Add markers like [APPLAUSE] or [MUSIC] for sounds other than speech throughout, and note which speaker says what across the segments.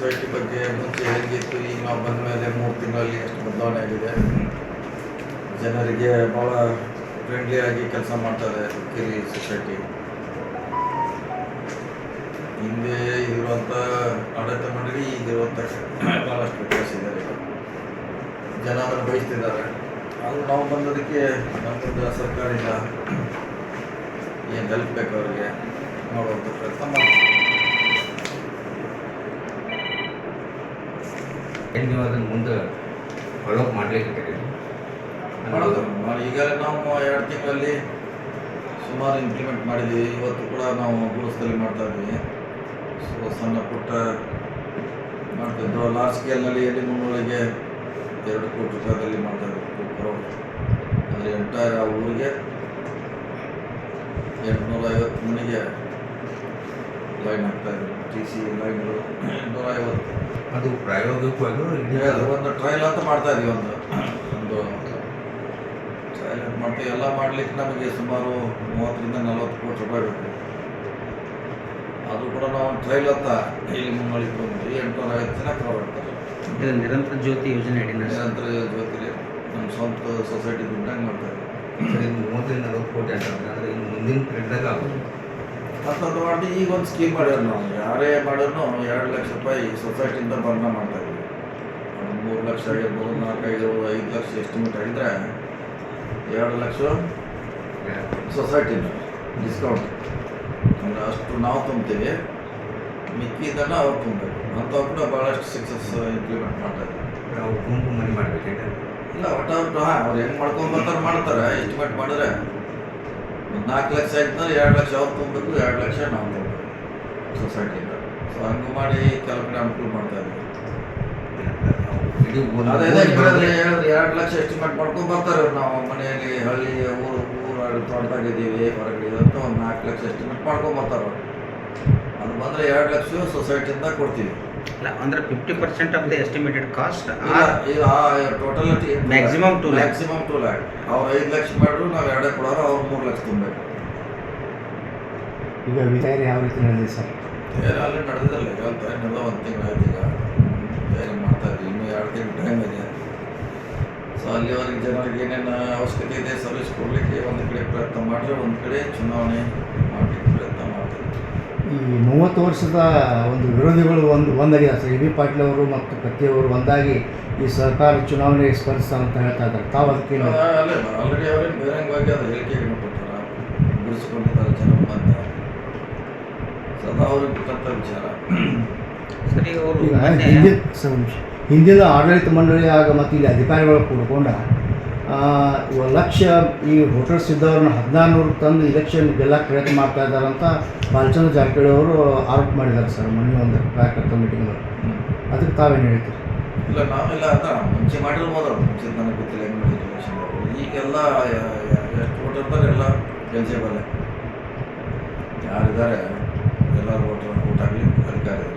Speaker 1: Society ಬಗ್ಗೆ ಮುಂಚೆ ಹೇಗಿತ್ತು ಈಗ ನಾವು ಬಂದ ಮೇಲೆ ಮೂರು ತಿಂಗಳಲ್ಲಿ ಎಷ್ಟು ಬದಲಾವಣೆ ಆಗಿದೆ. ಜನರಿಗೆ ಭಾಳ ಫ್ರೆಂಡ್ಲಿಯಾಗಿ ಕೆಲಸ ಮಾಡ್ತಾರೆ ಕಿರಿ ಸೊಸೈಟಿ ಹಿಂದೆ ಇರುವಂಥ ಆಡಳಿತ ಮಂಡಳಿ ಈಗಿರುವಂಥ ಭಾಳಷ್ಟು ವ್ಯತ್ಯಾಸ ಇದೆ ಈಗ. ಜನ ಅದನ್ನು ಬಯಸ್ತಿದ್ದಾರೆ. ಅದು ನಾವು ಬಂದದಕ್ಕೆ ನಮ್ಮದು ಸರ್ಕಾರದಿಂದ ಏನು ಹೆಲ್ಪ್ ಬೇಕು ಅವರಿಗೆ? ನೋಡುವಂಥ ಪ್ರಯತ್ನ ಮಾಡ್ತೀವಿ.
Speaker 2: ಏನು ನೀವು ಅದನ್ನು ಮುಂದೆ ಫಾಲೋಅಪ್ ಮಾಡಲಿಕ್ಕೆ
Speaker 1: ಮಾಡೋದು. ಮಾಡಿ ಈಗಾಗಲೇ ನಾವು ಎರಡು ತಿಂಗಳಲ್ಲಿ ಸುಮಾರು ಇಂಪ್ಲಿಮೆಂಟ್ ಮಾಡಿದ್ದೀವಿ. ಇವತ್ತು ಕೂಡ ನಾವು ಗುರುಸ್ದಲ್ಲಿ ಮಾಡ್ತಾ ಇದ್ದೀವಿ. ಸೊ, ಸಣ್ಣ ಪುಟ್ಟ ಮಾಡ್ತಿದ್ದು ಲಾರ್ಜ್ ಸ್ಕೇಲ್ನಲ್ಲಿ ಎಲ್ಲಿ ಮುನ್ನೂರಿಗೆ ಎರಡು ಕೋಟಿ ರೂಪಾಯಿದಲ್ಲಿ ಮಾಡ್ತಾ ಇದ್ದೀವಿ ಟು ಕ್ರೋರ್ ಅಂದರೆ ಎಂಟೈರ್ ಆ ಊರಿಗೆ ಎಂಟುನೂರ ಐವತ್ತು ಮನೆಗೆ ಲೈನ್ ಆಗ್ತಾ ಇದೆ ಟಿ ಸಿ ಲೈನ್ಗಳು ನೂರ ಐವತ್ತು
Speaker 2: ಅದು ಪ್ರಾಯೋಗಿಕವಾಗಿ
Speaker 1: ಒಂದು ಟ್ರಯಲ್ ಅಂತ ಮಾಡ್ತಾ ಇದೀವಿ ಒಂದು. ಒಂದು ಟ್ರಯಲ್ ಅಂತ ಮಾಡ್ತೀವಿ ಎಲ್ಲ ಮಾಡ್ಲಿಕ್ಕೆ ನಮಗೆ ಸುಮಾರು ಮೂವತ್ತರಿಂದ ನಲವತ್ತು ಕೋಟಿ ರೂಪಾಯಿ ಬೇಕು. ಅದು ಕೂಡ ನಾವು ಟ್ರಯಲ್ ಅಂತ ಇಲ್ಲಿ ಮುನ್ನೋಳಿಗೆ ಬಂದ್ವಿ ಎಂಟುನೂರ ಐವತ್ತು ಜನ ಕವರ್
Speaker 3: ಇದು ನಿರಂತರ ಜ್ಯೋತಿ ಯೋಜನೆ ಅಡಿ
Speaker 1: ನಿರಂತರ ಜ್ಯೋತಿಲಿ ನಮ್ಮ ಸ್ವಂತ ಸೊಸೈಟಿ ದುಡ್ಡಂಗೆ ಮಾಡ್ತಾರೆ
Speaker 2: ಸರಿ ಮೂವತ್ತರಿಂದ ನಲವತ್ತು ಕೋಟಿ ಅಂತ ಅಂದರೆ ಇನ್ನು ಮುಂದಿನ ಪೀರಿಯಡ್ದಾಗ ಆಗೋದು
Speaker 1: ಮತ್ತೊಂದು ಮಾಡಿ ಈಗ ಒಂದು ಸ್ಕೀಮ್ ಮಾಡ್ಯಾರ ನಾವು ಯಾರೇ ಮಾಡಿದ್ರು ಎರಡು ಲಕ್ಷ ರೂಪಾಯಿ ಸೊಸೈಟಿಯಿಂದ ಬರ್ನ ಮಾಡ್ತಾ ಇದ್ದೀವಿ ಮೂರು ಲಕ್ಷ ಆಗಿರ್ಬೋದು ನಾಲ್ಕೈದು ಐದು ಲಕ್ಷ ಎಸ್ಟಿಮೇಟ್ ಆಗಿದ್ರೆ ಎರಡು ಲಕ್ಷ ಸೊಸೈಟಿನ ಡಿಸ್ಕೌಂಟ್ ಅಂದರೆ ಅಷ್ಟು ನಾವು ತುಂಬ್ತೀವಿ. ಮಿಕ್ಕಿದ್ದನ್ನು ಅವ್ರು ತುಂಬಬೇಕು. ಅಂಥವು ಕೂಡ ಭಾಳಷ್ಟು ಸಕ್ಸಸ್ ಇಂಪ್ಲಿಮೆಂಟ್ ಮಾಡ್ತಾ ಇದ್ದೀವಿ
Speaker 2: ನಾವು ಗುಂಪು ಮನೆ ಮಾಡಬೇಕು
Speaker 1: ಇಲ್ಲ ಒಟ್ಟು ಅವ್ರು ಹಾಂ ಅವ್ರು ಹೆಂಗೆ ಮಾಡ್ಕೊಂಡು ಬರ್ತಾರೆ ಮಾಡ್ತಾರೆ. ಎಸ್ಟಿಮೇಟ್ ಮಾಡಿದ್ರೆ ನಾಲ್ಕು ಲಕ್ಷ ಆಯ್ತಂದ್ರೆ ಎರಡು ಲಕ್ಷ ಅವ್ರು ತುಂಬಬೇಕು ಎರಡು ಲಕ್ಷ ನಾವು ತುಂಬಬೇಕು ಸೊಸೈಟಿಯಿಂದ ಸೊ ಹಂಗೆ ಮಾಡಿ ಕೆಲವು ಕಡೆ ಅನುಕೂಲ ಮಾಡ್ತಾ ಇದ್ದೀವಿ ಎರಡು ಲಕ್ಷ ಎಸ್ಟಿಮೇಟ್ ಮಾಡ್ಕೊಂಡು ಬರ್ತಾರೆ ನಾವು ಮನೆಯಲ್ಲಿ ಹಳ್ಳಿ ಊರು ಊರು ತೋಟದಾಗಿದ್ದೀವಿ ಹೊರಗಡೆ ಅಂತ ಒಂದು ನಾಲ್ಕು ಲಕ್ಷ ಎಸ್ಟಿಮೇಟ್ ಮಾಡ್ಕೊಂಡು ಬರ್ತಾರೆ ಅದು ಬಂದರೆ ಎರಡು ಲಕ್ಷ ಸೊಸೈಟಿಯಿಂದ ಕೊಡ್ತೀವಿ.
Speaker 3: ಅಲ್ಲ ಅಂದ್ರೆ fifty percent of the estimated cost
Speaker 1: ಈಗ total
Speaker 3: maximum two.
Speaker 1: Maximum two lakh ಅವ್ರು ಐದು ಲಕ್ಷ ಮಾಡಿದ್ರು ನಾವು ಎರಡೇ ಕೊಡೋರು ಅವ್ರು ಮೂರು ಲಕ್ಷ ತುಂಬಬೇಕು.
Speaker 4: ಈಗ ವಿಚಾರ ಯಾವ ರೀತಿ ನಡೆದಿದೆ ಸರ್?
Speaker 1: ಅಲ್ಲಿ ನಡೆದಿದ್ದಲ್ಲ ಈಗ ನಡೆದ ಒಂದು ತಿಂಗಳು ಆಯ್ತು ಈಗ. ತಯಾರಿ ಮಾಡ್ತಾ ಇದ್ದೀವಿ ಇನ್ನೂ ಎರಡು ತಿಂಗಳು ಟೈಮ್ ಇದೆ. ಸೊ ಅಲ್ಲಿವರೆಗೆ ಜನರಿಗೆ ಏನೇನು ಅವಶ್ಯಕತೆ ಇದೆ ಸರ್ವಿಸ್ ಕೊಡಲಿಕ್ಕೆ ಒಂದು ಕಡೆ ಪ್ರಯತ್ನ ಮಾಡಿದ್ರೆ ಒಂದು ಕಡೆ ಚುನಾವಣೆ ಮಾಡಲಿಕ್ಕೆ ಪ್ರಯತ್ನ ಮಾಡ್ತೀವಿ.
Speaker 4: ಈ ಮೂವತ್ತು ವರ್ಷದ ಒಂದು ವಿರೋಧಿಗಳು ಒಂದು ಒಂದಾಗಿದೆ ಸರ್ ಎ ಬಿ ಪಾಟೀಲ್ ಅವರು ಮತ್ತು ಕತ್ತಿಯವರು ಒಂದಾಗಿ ಈ ಸರ್ಕಾರ ಚುನಾವಣೆ ಸ್ಪರ್ಧಿಸ್ತಾರೆ ಅಂತ ಹೇಳ್ತಾ ಇದ್ದಾರೆ. ತಾವು ಅದಕ್ಕೆ
Speaker 1: ಆಲ್ರೆಡಿ ಅವರೇ ಬಹಿರಂಗವಾಗಿ ಅದು ಹೇಳಿಕೆಯನ್ನು ಕೊಟ್ಟಾರ? ಬಿಡಿಸಿಕೊಂಡಿದ್ದಾರೆ ಜನ ಬಂದ. ಸದಾ ಅದು ಅವ್ರಿಗೆ ಬಿಟ್ಟಂಥ ವಿಚಾರ.
Speaker 3: ಸರಿ ಅವರು
Speaker 4: ಹಿಂದಿನ ಸರ್ ಹಿಂದಿನ ಆಡಳಿತ ಮಂಡಳಿ ಆಗ ಮತ್ತು ಇಲ್ಲಿ ಅಧಿಕಾರಿಗಳು ಕೂಡ್ಕೊಂಡ ಒಂದು ಲಕ್ಷ ಈ ವೋಟರ್ಸ್ ಇದ್ದವ್ರನ್ನ ಹದಿನಾರು ನೂರು ತಂದು ಇಲೆಕ್ಷನ್ ಗೆಲ್ಲಕ್ಕೆ ಪ್ರಯತ್ನ ಮಾಡ್ತಾ ಇದ್ದಾರೆ ಅಂತ ಬಾಲಚಂದ್ರ ಜಾರಕಿಹೊಳಿ ಅವರು ಆರೋಪ ಮಾಡಿದ್ದಾರೆ ಸರ್ ಮೊನ್ನೆ ಒಂದು ಕಾರ್ಯಕರ್ತ ಮೀಟಿಂಗ್ನಲ್ಲಿ ಅದಕ್ಕೆ ತಾವೇನು ಹೇಳ್ತೀರಿ?
Speaker 1: ಇಲ್ಲ ನಾವೆಲ್ಲ ಅಂತ ಮುಂಚೆ ಮಾಡಿರ್ಬೋದು ಅದು ಮುಂಚೆ ನನಗೆ ಗೊತ್ತಿಲ್ಲ ಹೆಂಗೆ ಮಾಡಿದ್ರು ಈಗೆಲ್ಲ ಎಷ್ಟು ಇರ್ತಾರೆ ಎಲ್ಲ ಎಲಿಜಿಬಲ್ ಯಾರಿದ್ದಾರೆ ಎಲ್ಲರೂ ಹೋಟೆಲ್ ಊಟ ಆಗಲಿ ಅಧಿಕಾರಿ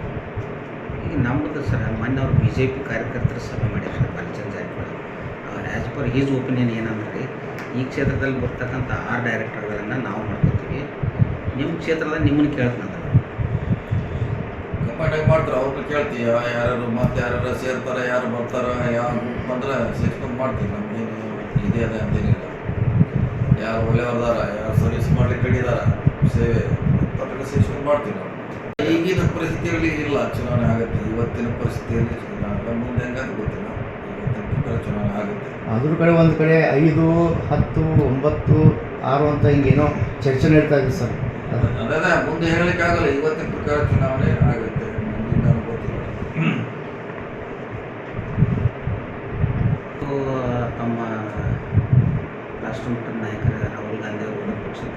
Speaker 3: ಈಗ ನಮ್ಮದು ಸರ್ ಮೊನ್ನೆ ಅವ್ರು ಬಿ ಜೆ ಪಿ ಕಾರ್ಯಕರ್ತರ ಸಭೆ ಮಾಡಿದ್ದಾರೆ sir Balachandra Jarkiholi as per his opinion ಏನಂದ್ರೆ, ಈ ಕ್ಷೇತ್ರದಲ್ಲಿ ಬರ್ತಕ್ಕಂಥ ಆರ್ ಡೈರೆಕ್ಟರ್ಗಳನ್ನು ನಾವು ಮಾಡ್ಕೋತೀವಿ ನಿಮ್ಮ ಕ್ಷೇತ್ರದಲ್ಲಿ ನಿಮ್ಮನ್ನು ಕೇಳ್ತಾನೆ
Speaker 1: ಕಂಪೈಂಡಾಗಿ ಮಾಡ್ತಾರೆ ಅವ್ರನ್ನ ಕೇಳ್ತೀವಿ ಯಾರು ಮತ್ತೆ ಯಾರು ಸೇರ್ತಾರೆ, ಯಾರು ಬರ್ತಾರ ಯಾರು ಬಂದ್ರೆ ಸೇರ್ಕೊಂಡು ಮಾಡ್ತೀವಿ ನಮಗೇನು ಇದೇ ಅದೇ ಅಂತೇನಿಲ್ಲ. ಯಾರು ಒಳ್ಳೆಯವ್ರದಾರ, ಯಾರು ಸರ್ವಿಸ್ ಮಾಡ್ಲಿಕ್ಕೆ ಕಡಿದಾರ ಸೇವೆ ಅಂತವ್ರಿಗೆ ಸೇರ್ಸ್ಕೊಂಡು ಮಾಡ್ತೀವಿ ನಾವು. ಈಗಿನ ಪರಿಸ್ಥಿತಿಯಲ್ಲಿ ಇಲ್ಲ, ಚುನಾವಣೆ ಆಗುತ್ತೆ. ಇವತ್ತಿನ ಪರಿಸ್ಥಿತಿಯಲ್ಲಿ ಚುನಾವಣೆ ಮುಂದೆ ಹೆಂಗಂತ ಗೊತ್ತಿಲ್ಲ. ಚುನಾವಣೆ ಆಗುತ್ತೆ.
Speaker 4: ಅದ್ರ ಕಡೆ ಒಂದು ಕಡೆ ಐದು ಹತ್ತು ಒಂಬತ್ತು ಆರು ಅಂತ ಹಿಂಗೇನೋ ಚರ್ಚೆ ನಡೀತಾ ಇದೆ ಸರ್. ಅದು.
Speaker 1: ಮುಂದೆ ಹೇಳಲಿಕ್ಕಾಗಲ್ಲ ಇವತ್ತಿನ ಪ್ರಕಾರ ಚುನಾವಣೆ ಆಗುತ್ತೆ.
Speaker 3: ತಮ್ಮ ರಾಷ್ಟ್ರಮಟ್ಟದ ನಾಯಕರ ರಾಹುಲ್ ಗಾಂಧಿ ಅವರು ಒಂದು ಪಕ್ಷದ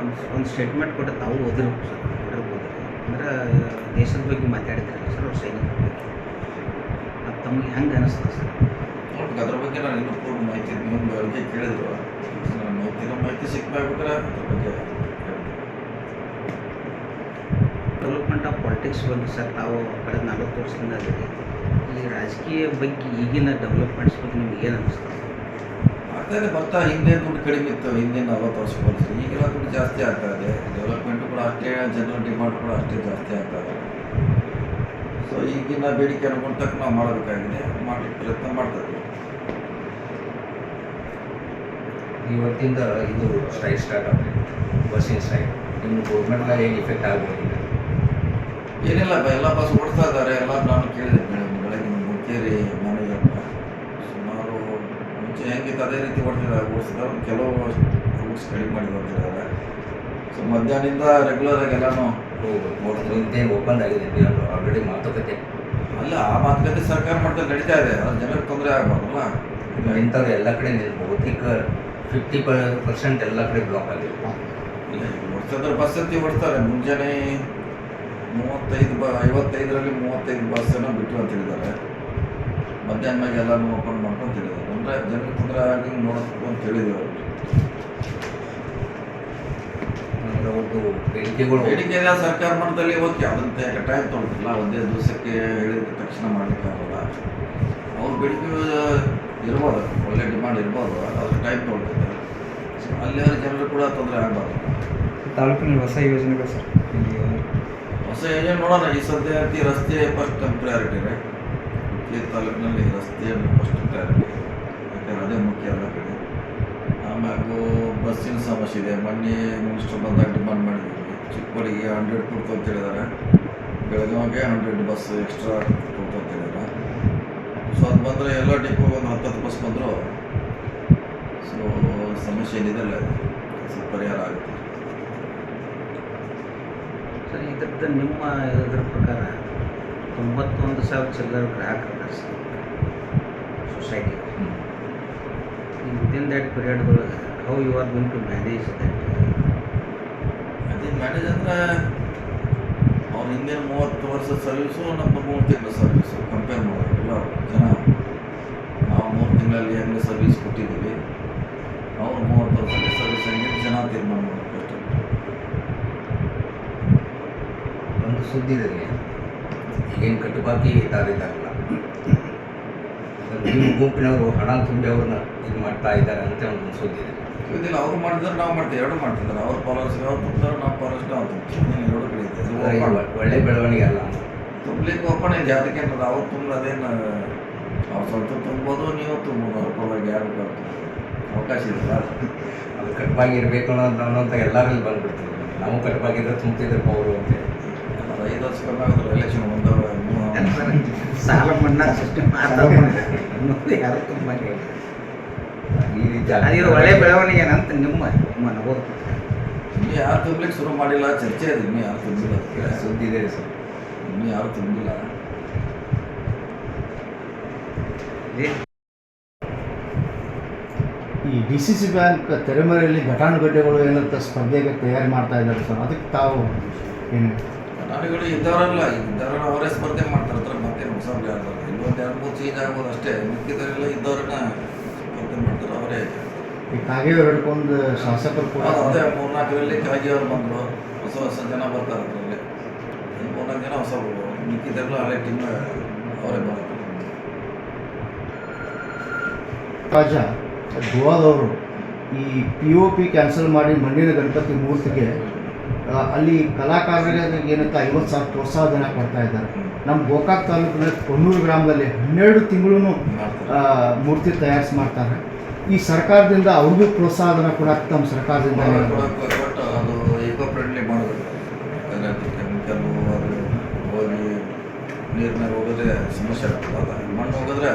Speaker 3: ಒಂದು ಒಂದು ಸ್ಟೇಟ್ಮೆಂಟ್ ಕೊಟ್ಟು ತಾವು ಓದಿರ್ಬೇಕು ಸರ್ ಓದಿರ್ಬೋದು ಅಂದ್ರೆ ದೇಶದ ಬಗ್ಗೆ ಮಾತಾಡಿದ್ರಲ್ಲ ಸರ್ ಅವ್ರು ಸೈನಿಕರ. ತಮಗೆ ಹೆಂಗೆ ಅನಿಸ್ತದೆ ಸರ್?
Speaker 1: ಅದ್ರ ಬಗ್ಗೆ ನಾನು ಇನ್ನೂ ಪೂರ್ಣ ಮಾಹಿತಿ ನಿಮ್ಮ ಬಗ್ಗೆ ಕೇಳಿದ್ರು. ಮಾಹಿತಿ ಮಾಹಿತಿ ಸಿಕ್ಬೇಕಾದ್ರೆ ಅದ್ರ ಬಗ್ಗೆ.
Speaker 3: ಡೆವಲಪ್ಮೆಂಟ್ ಆಫ್ ಪಾಲಿಟಿಕ್ಸ್ ಬಗ್ಗೆ ಸರ್ ತಾವು ಕಳೆದ ನಲವತ್ತು ವರ್ಷದಿಂದ ಈ ರಾಜಕೀಯ ಬಗ್ಗೆ ಈಗಿನ ಡೆವಲಪ್ಮೆಂಟ್ಸ್ ಬಗ್ಗೆ ನಿಮ್ಗೆ ಏನು ಅನಿಸ್ತದೆ?
Speaker 1: ಆಗ್ತಾ ಇದೆ ಬರ್ತಾ ಹಿಂದೆ ದುಡ್ಡು ಕಡಿಮೆ ಇತ್ತು ಹಿಂದೆ ನಲ್ವತ್ತು ವರ್ಷ ಹೋಲಿಸಿ ಈಗೆಲ್ಲ ದುಡ್ಡು ಜಾಸ್ತಿ ಆಗ್ತಾ ಇದೆ. ಡೆವಲಪ್ಮೆಂಟು ಕೂಡ ಅಷ್ಟೇ ಜನರ ಡಿಮಾಂಡ್ ಕೂಡ ಅಷ್ಟೇ ಜಾಸ್ತಿ ಆಗ್ತಾ ಇದೆ. ಸೊ ಈಗಿನ ಬೇಡಿಕೆ ಅನುಗುಣತಕ್ಕ ನಾವು ಮಾಡಬೇಕಾಗಿದೆ. ಮಾಡಲಿಕ್ಕೆ ಪ್ರಯತ್ನ ಮಾಡ್ತಾ ಇದ್ದೀವಿ.
Speaker 2: ಇವತ್ತಿಂದ ಇದು ಸ್ಟ್ರೈಕ್ ಸ್ಟಾರ್ಟ್ ಆಗಿದೆ. ಬಸ್ಸಿನ ಸ್ಟ್ರೈಕ್ ನಿಮ್ಮ ಗೌರ್ಮೆಂಟ್ ಮೇಲೆ ಏನು ಇಫೆಕ್ಟ್ ಆಗ್ಬೋದು ಈಗ?
Speaker 1: ಏನಿಲ್ಲ ಎಲ್ಲ ಬಸ್ ಓಡಿಸ್ತಾ ಇದ್ದಾರೆ. ಎಲ್ಲ ನಾನು ಕೇಳಿದೆ ಬೆಳಗ್ಗೆ ಬೆಳಗಿನ ಮುಕ್ಕೇರಿ ಮ್ಯಾನೇಜರ್ ಸುಮಾರು ಮುಂಚೆ ಹೆಂಗಿತ್ತು ಅದೇ ರೀತಿ ಓಡಿಸಿದ್ದಾರೆ. ಓಡಿಸಿದ್ದಾರೆ. ಕೆಲವು ರೂಟ್ಸ್ ಕಡಿಮೆ ಮಾಡಿ ಬರ್ತಿದ್ದಾರೆ ಸೊ ಮಧ್ಯಾಹ್ನದಿಂದ ರೆಗ್ಯುಲರ್ ಆಗಿ ಎಲ್ಲಾನು
Speaker 2: ಇದೇನು ಒಪ್ಪಂದ ಆಗಿದೆ. ಆಲ್ರೆಡಿ ಮಾತುಕತೆ.
Speaker 1: ಅಲ್ಲ ಆ ಮಾತುಕತೆ ಸರ್ಕಾರ ಮಟ್ಟದಲ್ಲಿ ನಡೀತಾ ಇದೆ. ಅದು ಜನರಿಗೆ ತೊಂದರೆ ಆಗಬಾರ್ದಲ್ಲ
Speaker 2: ಇಂಥವ್ರು ಎಲ್ಲ ಕಡೆ ಬಹುತೇಕ ಫಿಫ್ಟಿ ಪರ್ಸೆಂಟ್ ಎಲ್ಲ ಕಡೆ ಬ್ಲಾಕ್ ಆಗಿದೆ.
Speaker 1: ಓಡಿಸಿದ್ರೆ ಬಸ್ ಅಂತ ಓಡಿಸ್ತಾರೆ ಮುಂಜಾನೆ ಮೂವತ್ತೈದು ಬ ಐವತ್ತೈದರಲ್ಲಿ ಮೂವತ್ತೈದು ಬಸ್ಸನ್ನು ಬಿಟ್ಟು ಅಂತ ಹೇಳಿದ್ದಾರೆ. ಮಧ್ಯಾಹ್ನ ಮೇಲೆ ಎಲ್ಲನೂ ಓಪನ್ ಮಾಡ್ಕೊಂಡು ಹೇಳಿದ್ದಾರೆ. ಅಂದರೆ ಜನರಿಗೆ ತೊಂದರೆ ಆಗಿ ನೋಡಬೇಕು ಅಂತ ಹೇಳಿದ್ರು
Speaker 2: ಅಂದ್ರೆ ಅವ್ರದ್ದು ಬೇಡಿಕೆಗಳು
Speaker 1: ಬೇಡಿಕೆ ಇದೆ ಸರ್ಕಾರ ಮಟ್ಟದಲ್ಲಿ ಓಕೆ ಅದಂತೆ ಟೈಮ್ ತೊಗೊಳ್ತಿಲ್ಲ. ಒಂದೇ ದಿವಸಕ್ಕೆ ಹೇಳಿದ ತಕ್ಷಣ ಮಾಡಲಿಕ್ಕೆ ಆಗಲ್ಲ. ಅವ್ರ ಬೇಡಿಕೆ ಇರ್ಬೋದು. ಒಳ್ಳೆ ಡಿಮಾಂಡ್ ಇರ್ಬೋದು. ಅದ್ರ ಟೈಮ್ ತೊಗೊಳ್ತೈತೆ. ಸೊ ಅಲ್ಲಿ ಜನರು ಕೂಡ ತೊಂದರೆ ಆಗಬಾರ್ದು.
Speaker 5: ತಾಲೂಕಿನಲ್ಲಿ ಹೊಸ ಯೋಜನೆಗಳು ಸರ್?
Speaker 1: ಹೊಸ ಯೋಜನೆ ನೋಡೋಣ. ಈ ಸದ್ಯಕ್ಕೆ ರಸ್ತೆ ಫಸ್ಟ್ ಪ್ರಯಾರಿಟಿ ಇದೆ ಈ ತಾಲೂಕಿನಲ್ಲಿ ರಸ್ತೆ ಫಸ್ಟ್ ಪ್ರಯಾರಿಟಿ ಯಾಕಂದ್ರೆ ಅದೇ ಮುಖ್ಯ ಅಲ್ಲ ಕಡೆ. ಆಮ್ಯಾಗೂ ಬಸ್ಸಿನ ಸಮಸ್ಯೆ ಇದೆ. ಮೊನ್ನೆ ಮಿನಿಸ್ಟರ್ ಬಂದಾಗ ಡಿಮಾಂಡ್ ಮಾಡಿದ್ದೀವಿ ಚಿಕ್ಕೋಡಿಗೆ ಹಂಡ್ರೆಡ್ ಕೊಡ್ತು ಅಂತ ಹೇಳಿದ್ದಾರೆ ಬೆಳಗಾವಿಗೆ ಹಂಡ್ರೆಡ್ ಬಸ್ ಎಕ್ಸ್ಟ್ರಾ ಕೊಡ್ತು ಅಂತ ಹೇಳಿದ್ದಾರೆ ಸೊ ಅದು ಬಂದರೆ ಎಲ್ಲ ಡಿಪೋ ಒಂದು ಹತ್ತತ್ತು ಬಸ್ ಬಂದರು. ಸೊ ಸಮಸ್ಯೆ ಏನಿದೆ ಅಲ್ಲ ಸ್ವಲ್ಪ ಪರಿಹಾರ ಆಗುತ್ತೆ.
Speaker 3: ಸರ್ ಇದ್ರದ್ದು ನಿಮ್ಮ ಇದರ ಪ್ರಕಾರ ತೊಂಬತ್ತೊಂದು ಸಾವಿರ ಚಿಲ್ಲರ ಗ್ರಾಹಕರು society within that ಪೀರಿಯಡ್ದೊಳಗೆ how you are going to manage that
Speaker 1: ಅದೇ ಮ್ಯಾನೇಜ್ ಅಂದ್ರೆ ಅವ್ರ ಹಿಂದಿನ ಮೂವತ್ತು ವರ್ಷದ ಸರ್ವಿಸು ನಮ್ಮ ಮೂರು ತಿಂಗಳ ಸರ್ವಿಸು ಕಂಪೇರ್ ಮಾಡೋದಿಲ್ಲ ಜನ ನಾವು ಮೂರು ತಿಂಗಳಲ್ಲಿ ಹೆಂಗೆ ಸರ್ವಿಸ್ ಕೊಟ್ಟಿದ್ದೀವಿ ಅವ್ರು ಮೂವತ್ತು ವರ್ಷದ ಸರ್ವಿಸ್ ಹೆಂಗೆ ಜನ ತೀರ್ಮಾನ ಮಾಡಬೇಕು
Speaker 2: ಒಂದು ಸುದ್ದಿ ಇದೆ. ಈಗೇನು ಕಟ್ಟುಬಾಕಿ ಇದ್ದಾರಿದ್ದಾರಲ್ಲ [COUGHS] ನಿಮ್ಮ ಗುಂಪಿನವರು ಹಣ ತುಂಬಿ ಅವ್ರನ್ನ ಇದು ಮಾಡ್ತಾ ಇದ್ದಾರೆ ಅಂತ ಒಂದು ಸುದ್ದಿ ಇದೆ.
Speaker 1: ಇದಿಲ್ಲ ಅವ್ರು ಮಾಡಿದ್ರೆ ನಾವು ಮಾಡ್ತೀವಿ ಎರಡು ಮಾಡ್ತಿದ್ದಾರೆ ಅವ್ರು ಪಾಲರ್ಸ್ಗೆ ಅವ್ರು ತುಂಬ್ತಾರೆ ನಾವು ಫಾಲೋವರ್ಸ್ ನಾವು ತುಂಬ್ತೀವಿ ಎರಡು ಕಡೆ ಇದೆ
Speaker 2: ಒಳ್ಳೆ ಬೆಳವಣಿಗೆ ಅಲ್ಲ
Speaker 1: ತುಂಬಲಿಕ್ಕೆ ಇದೆ ಅದಕ್ಕೆ ಅಂತದ್ದು ಅವ್ರು ತುಂಬ ಅದೇನು ಅವ್ರು ಸ್ವಲ್ಪ ತುಂಬೋದು ನೀವು ತುಂಬೋದು ಅವ್ರ ಪರವಾಗಿ ಯಾರು ಬರ್ತದೆ ಅವಕಾಶ ಇದೆಯಲ್ಲ
Speaker 2: ಅದು ಕಟ್ಪಾಗಿ ಇರಬೇಕು ಅನ್ನೋದು ಅನ್ನೋಂಥ ಎಲ್ಲರಲ್ಲಿ ಬಂದ್ಬಿಡ್ತೀವಿ ನಾವು ಕಟ್ಪಾಗಿದ್ರೆ ತುಂಬ್ತಿದ್ರು ಅವರು ಅಂತ
Speaker 1: ಐದು ವರ್ಷ ಆಗೋದು ಎಲೆಕ್ಷನ್ ಬಂದವ
Speaker 3: ಸಾಲ ಮನ್ನಾ ಸಿಸ್ಟಮ್ ಯಾರು ತುಂಬ
Speaker 2: ಈ ರೀತಿ
Speaker 3: ಅದು ಒಳ್ಳೆ ಬೆಳವಣಿಗೆ ಅಂತ ನಿಮ್ಮ ನಿಮ್ಮ ಅನುಭವ.
Speaker 1: ಇನ್ನೂ ಯಾರು ತುಂಬಲಿಕ್ಕೆ ಶುರು ಮಾಡಿಲ್ಲ ಚರ್ಚೆ ಇದೆ ಇನ್ನೂ ಯಾರು ತುಂಬಿಲ್ಲ
Speaker 2: ಸುದ್ದಿ ಇದೆ ಸರ್.
Speaker 1: ಇನ್ನೂ ಯಾರು ತುಂಬಿಲ್ಲ
Speaker 4: ಈ ಡಿ ಸಿ ಸಿ ಬ್ಯಾಂಕ್ ತೆರೆಮರೆಯಲ್ಲಿ ಘಟಾನುಘಟಿಗಳು ಏನಂತ ಸ್ಪರ್ಧೆಗೆ ತಯಾರಿ ಮಾಡ್ತಾ ಇದ್ದಾರೆ ಸರ್. ಅದಕ್ಕೆ ತಾವು ಏನು?
Speaker 1: ನಾನುಗಳು ಇದ್ದವರಲ್ಲ ಇದ್ದವರ ಅವರೇ ಸ್ಪರ್ಧೆ ಮಾಡ್ತಾರೆ ಮತ್ತೆ ಹೊಸ ಯಾರು ಇಲ್ಲೊಂದು ಎರಡು ಮೂರು ಚೇಂಜ್ ಆಗ್ಬೋದು ಅಷ್ಟೇ. ಮಿಕ್ಕಿದವರೆಲ್ಲ ಇದ್ದವ್ರನ್ನ
Speaker 4: ಈ ಕಾಗೇವ್ ಹಿಡ್ಕೊಂಡು ಶಾಸಕರು ಕೂಡ
Speaker 1: ಅದೇ ಮೂರ್ನಾಲ್ಕರಲ್ಲಿ ಕಾಗಿ ಅವ್ರು ಬಂದರು. ಹೊಸ ಹೊಸ ಜನ ಬರ್ತಾರೆ ಅದರಲ್ಲಿ. ಮೂರ್ನಾಲ್ಕು ಜನ ಹೊಸ ಮಿಕ್ಕಿದವರೆಲ್ಲ ಹಳೆ ಟೀಮ್ ಅವರೇ ಬರ್ತಾರೆ
Speaker 4: ರಾಜ ಗೋವಾದವರು ಈ ಪಿ ಒ ಪಿ ಕ್ಯಾನ್ಸಲ್ ಮಾಡಿ ಮಣ್ಣಿನ ಗಣಪತಿ ಮೂರ್ತಿಗೆ ಅಲ್ಲಿ ಕಲಾಕಾರರಿಗೆ ಏನಂತ ಐವತ್ತು ಸಾವಿರ ಪ್ರೋತ್ಸಾಹಧನ ಕೊಡ್ತಾ ಇದ್ದಾರೆ. ನಮ್ಮ ಗೋಕಾಕ್ ತಾಲೂಕಿನ ಕೊನ್ನೂರು ಗ್ರಾಮದಲ್ಲಿ ಹನ್ನೆರಡು ತಿಂಗಳು ಮೂರ್ತಿ ತಯಾರಿಸಿ ಮಾಡ್ತಾರೆ. ಈ ಸರ್ಕಾರದಿಂದ ಅವ್ರಿಗೂ ಪ್ರೋತ್ಸಾಹನ ಕೊಡಕ್ಕೆ ತಮ್ಮ ಸರ್ಕಾರದಿಂದ
Speaker 1: ಬಟ್ ಅದು ಈಕೋ ಫ್ರೆಂಡ್ಲಿ ಮಾಡಬೇಕು ಅದು ಹೋಗಿ ನೀರಿನಾಗ ಹೋಗಿದ್ರೆ ಸಮಸ್ಯೆ ಆಗ್ತದ ಮಣ್ಣು ಹೋಗಿದ್ರೆ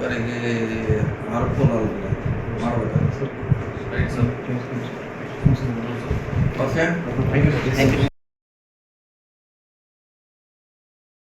Speaker 1: ಅದಕ್ಕೆ ಅನುಕೂಲ ಆಗುತ್ತೆ ಮಾಡಬೇಕಾಗುತ್ತೆ. Right sir okay
Speaker 3: thank you